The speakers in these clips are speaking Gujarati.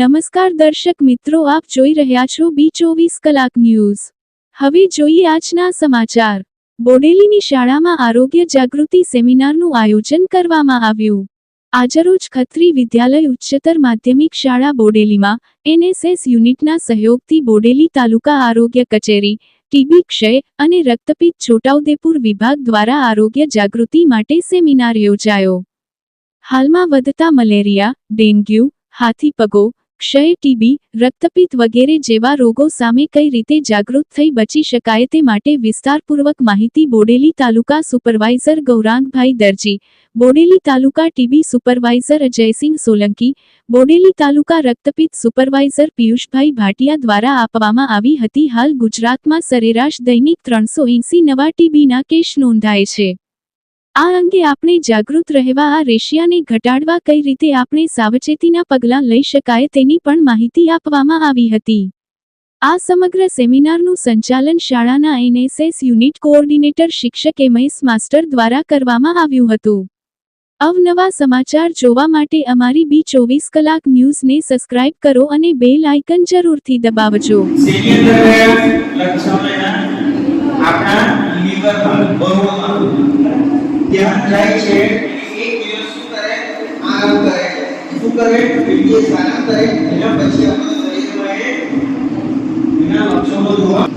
નમસ્કાર દર્શક મિત્રો, આપ જોઈ રહ્યા છો બી ચોવીસ કલાક ન્યૂઝ. હવે જોઈએ આજના સમાચાર. બોડેલીની શાળામાં આરોગ્ય જાગૃતિ સેમિનારનું આયોજન કરવામાં આવ્યું. આજરોજ ખત્રી વિદ્યાલય ઉચ્ચતર માધ્યમિક શાળા બોડેલીમાં એનએસએસ યુનિટના સહયોગથી બોડેલી તાલુકા આરોગ્ય કચેરી, ટીબી ક્ષય અને રક્તપિત છોટાઉદેપુર વિભાગ દ્વારા આરોગ્ય જાગૃતિ માટે સેમિનાર યોજાયો. હાલમાં વધતા મલેરિયા, ડેન્ગ્યુ, હાથી પગો ક્ષય ટીબી, રક્તપિત્ત વગેરે જેવા રોગો સામે કઈ રીતે જાગૃત થઈ બચી શકાય તે માટે વિસ્તારપૂર્વક માહિતી Bodeli taluka supervisor Gaurangbhai Darji, Bodeli taluka TB supervisor Ajaysinh Solanki, Bodeli taluka રક્તપિત્ત supervisor Piyushbhai Bhatia દ્વારા આપવામાં આવી હતી. હાલ ગુજરાતમાં સરેરાશ દૈનિક ત્રણસો નવા ટીબીના કેસ નોંધાય છે. આ અંગે આપણે જાગૃત રહેવા આ રેશિયાને ઘટાડવા કઈ રીતે આપણે સાવચેતીના પગલાં લઈ શકાય તેની પણ માહિતી આપવામાં આવી હતી. આ સમગ્ર સેમિનારનું સંચાલન શાળાના એનએસએસ યુનિટ કોઓર્ડિનેટર શિક્ષક એમએસ માસ્ટર દ્વારા કરવામાં આવ્યું હતું. અવનવા સમાચાર જોવા માટે અમારી બી ચોવીસ કલાક ન્યૂઝને સબસ્ક્રાઇબ કરો અને બેલ આઇકન જરૂરથી દબાવજો. ત્યાં જાય છે એક દિવસ શું કરે આરામ કરે શું કરે એક દિવસ આરામ કરે એના પછી આપણા શરીરમાં એ એના લક્ષણો જોવા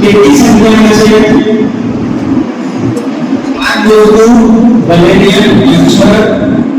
કેટલી સંખ્યામાં છે આ દોસ્તો મલેરિયા મચ્છર